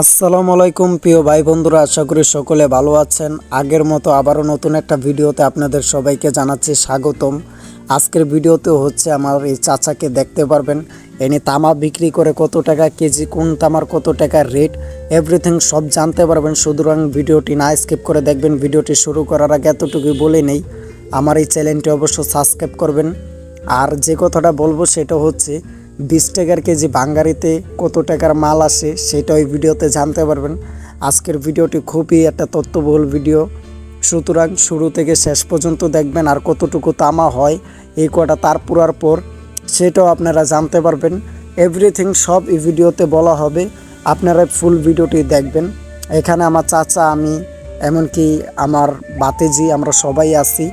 আসসালামু আলাইকুম, প্রিয় ভাই বন্ধুরা, আশা করি সকলে ভালো আছেন। আগের মতো আবারও নতুন একটা ভিডিওতে আপনাদের সবাইকে জানাচ্ছি স্বাগতম। আজকের ভিডিওতে হচ্ছে আমার এই চাচাকে দেখতে পারবেন। এনে তামা বিক্রি করে কত টাকা কেজি, কোন তামার কত টাকা রেট এভরিথিং সব জানতে পারবেন। সুতরাং ভিডিওটি না স্কিপ করে দেখবেন। ভিডিওটি শুরু করার আগে এতটুকুই বলে নেই, আমার এই চ্যানেলটি অবশ্য সাবস্ক্রাইব করবেন। আর যে কথাটা বলব সেটা হচ্ছে বিশ টাকার কেজি বাঙ্গারিতে কত টাকার মাল আসে সেটা ওই ভিডিওতে জানতে পারবেন। আজকের ভিডিওটি খুবই একটা তথ্যবহুল ভিডিও। সুতরাং শুরু থেকে শেষ পর্যন্ত দেখবেন আর কতটুকু তামা হয় এই কটা তার পুরার পর সেটাও আপনারা জানতে পারবেন। এভরিথিং সব এই ভিডিওতে বলা হবে। আপনারা ফুল ভিডিওটি দেখবেন। এখানে আমার চাচা, আমি, এমনকি আমার বাতেজি, আমরা সবাই আছি।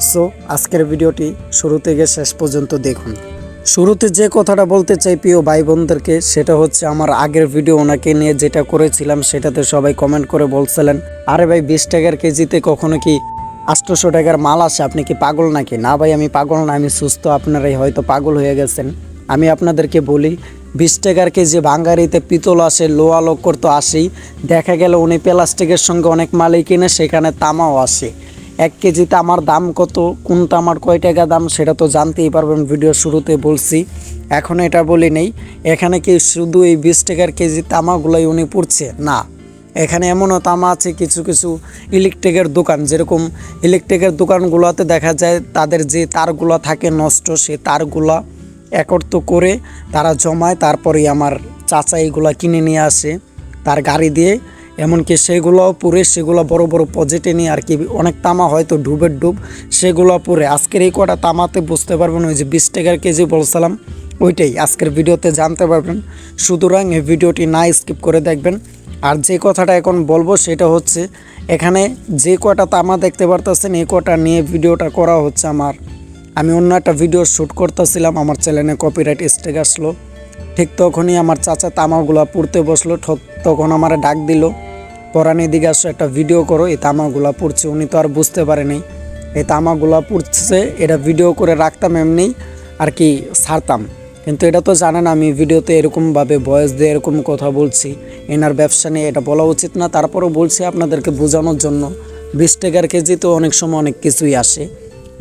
সো, আজকের ভিডিওটি শুরু থেকে শেষ পর্যন্ত দেখুন। শুরুতে যে কথাটা বলতে চাই প্রিয় ভাই বোনদেরকে সেটা হচ্ছে আমার আগের ভিডিও ওনাকে নিয়ে যেটা করেছিলাম, সেটাতে সবাই কমেন্ট করে বলছিলেন, আরে ভাই, বিশ টাকার কেজিতে কখনো কি আটশোশো টাকার মাল আসে? আপনি কি পাগল নাকি? না ভাই, আমি পাগল না, আমি সুস্থ, আপনারাই হয়তো পাগল হয়ে গেছেন। আমি আপনাদেরকে বলি, বিশ টাকার কেজি ভাঙ্গারিতে পিতল আসে, লোহা লক্কর তো আসেই। দেখা গেল উনি প্লাস্টিকের সঙ্গে অনেক মালই কিনে, সেখানে তামাও আসে। এক কেজি তামার দাম কত? কোন তামার কয় টাকা দাম? সেটা তো জানতেই পারবেন, ভিডিও শুরুতে বলছি। এখন এটা বলি নেই। এখানে কি শুধু এই বিশ টাকার কেজি তামাগুলোই উনি পড়ছে? না। এখানে এমনও তামা আছে, কিছু কিছু ইলেকট্রিকের দোকান। যেরকম ইলেকট্রিকের দোকানগুলোতে দেখা যায়, তাদের যে তারগুলো থাকে নষ্ট, সে তারগুলা একত্র করে তারা জমায়, তারপরেই আমার চাচা এগুলা কিনে নিয়ে আসে তার গাড়ি দিয়ে। এমনকি সেগুলোও পুরে, সেগুলো বড় বড় পজেটে নিয়ে আর কি অনেক তামা হয়তো ডুবের ডুব, সেগুলো পুরে। আজকের এই কটা তামাতে বুঝতে পারবেন, ওই যে বিশ টাকার কেজি বলছিলাম, ওইটাই। আজকের ভিডিওতে জানতে পারবেন। সুতরাং এই ভিডিওটি না স্কিপ করে দেখবেন। আর যে কথাটা এখন বলব, সেটা হচ্ছে, এখানে যে কটা তামা দেখতে পারতেছেন, এই কটা নিয়ে ভিডিওটা করা হচ্ছে আমার। আমি অন্য একটা ভিডিও শ্যুট করতেছিলাম, আমার চ্যানেলে কপিরাইট স্টেক আসলো। ঠিক তখনই আমার চাচা তামাগুলা পড়তে বসল, ঠক- তখন আমার ডাক দিল। পরানি দিকে আসো, একটা ভিডিও করো, এই তামাগুলা পড়ছে। উনি তো আর বুঝতে পারেনি এই তামাগুলা পড়ছে, এটা ভিডিও করে রাখতাম এমনি আর কি ছাড়তাম। কিন্তু এটা তো জানেন আমি ভিডিওতে এরকমভাবে ভয়েস দিয়ে এরকম কথা বলছি। এনার ব্যবসা নিয়ে এটা বলা উচিত না, তারপরেও বলছি আপনাদেরকে বোঝানোর জন্য। বিশ টাকার কেজি তো অনেক সময় অনেক কিছুই আসে।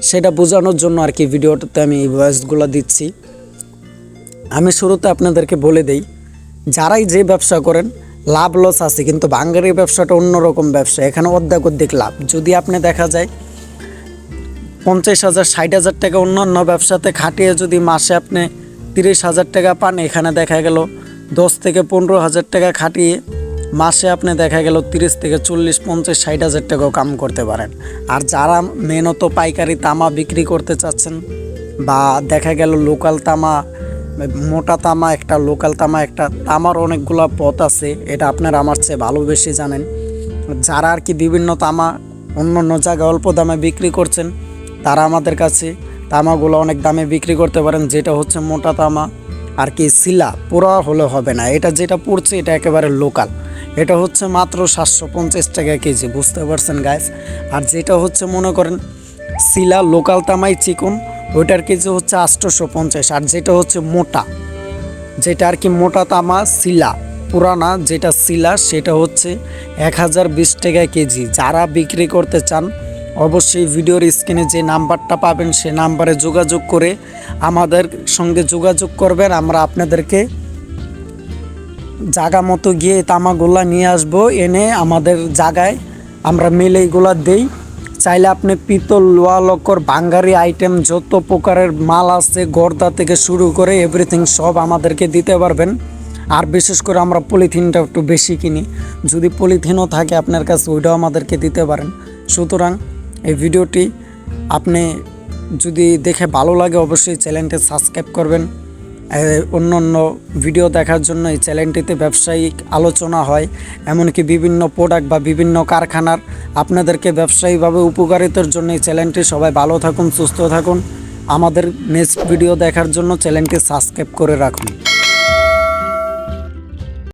সেটা বোঝানোর জন্য আর কি ভিডিওটাতে আমি এই ভয়েসগুলো দিচ্ছি। আমি শুরুতে আপনাদেরকে বলে দেই, যারাই যে ব্যবসা করেন লাভ লস আছে, কিন্তু বাঙ্গারি ব্যবসাটা অন্যরকম ব্যবসা। এখানে অর্ধেক অর্ধেক লাভ। যদি আপনি দেখা যায় পঞ্চাশ হাজার, ষাট হাজার টাকা অন্যান্য ব্যবসাতে খাটিয়ে যদি মাসে আপনি তিরিশ হাজার টাকা পান, এখানে দেখা গেল দশ থেকে পনেরো হাজার টাকা খাটিয়ে মাসে আপনি দেখা গেল তিরিশ থেকে চল্লিশ, পঞ্চাশ, ষাট হাজার টাকাও কাম করতে পারেন। আর যারা মেনত পাইকারি তামা বিক্রি করতে চাচ্ছেন বা দেখা গেল লোকাল তামা মোটা তামা একটা, লোকাল তামা একটা, তামার অনেকগুলো পথ আছে, এটা আপনারা আমার চেয়ে ভালো বেশি জানেন। যারা আর কি বিভিন্ন তামা অন্য অন্য জায়গায় অল্প দামে বিক্রি করছেন, তারা আমাদের কাছে তামাগুলো অনেক দামে বিক্রি করতে পারেন, যেটা হচ্ছে মোটা তামা। আর কি শিলা পুরো হলে হবে না, এটা যেটা পড়ছে এটা একেবারে লোকাল। এটা হচ্ছে মাত্র সাতশো পঞ্চাশ টাকা কেজি, বুঝতে পারছেন গাইস আর যেটা হচ্ছে, মনে করেন, শিলা, লোকাল তামাই চিকন ওইটার কেজি হচ্ছে আটশোশো পঞ্চাশ আর যেটা হচ্ছে মোটা। যেটা আর কি মোটা তামা শিলা, পুরানা যেটা শিলা, সেটা হচ্ছে এক হাজার বিশ টাকা কেজি। যারা বিক্রি করতে চান, অবশ্যই ভিডিওর স্ক্রিনে যে নাম্বারটা পাবেন, সে নাম্বারে যোগাযোগ করে আমাদের সঙ্গে যোগাযোগ করবেন। আমরা আপনাদেরকে জায়গা মতো গিয়ে তামাগুলা নিয়ে আসব, এনে আমাদের জায়গায় আমরা মিলে এইগুলা দেই। চাইলে আপনি পিতল লোয়া লক্কর বাঙ্গারি আইটেম যত প্রকারের মাল আছে, গর্দা থেকে শুরু করে এভরিথিং সব আমাদেরকে দিতে পারবেন। আর বিশেষ করে আমরা পলিথিনটা একটু বেশি কিনি। যদি পলিথিনও থাকে আপনার কাছে, ওইটাও আমাদেরকে দিতে পারেন। সুতরাং এই ভিডিওটি আপনি যদি দেখে ভালো লাগে, অবশ্যই চ্যানেলটি সাবস্ক্রাইব করবেন। অন্য অন্য ভিডিও দেখার জন্য এই চ্যানেলটিতে ব্যবসায়িক আলোচনা হয়, এমনকি বিভিন্ন প্রোডাক্ট বা বিভিন্ন কারখানার আপনাদেরকে ব্যবসায়ীভাবে উপকারিতার জন্য এই চ্যানেলটি সবাই ভালো থাকুন, সুস্থ থাকুন। আমাদের নেক্সট ভিডিও দেখার জন্য চ্যানেলটি সাবস্ক্রাইব করে রাখুন।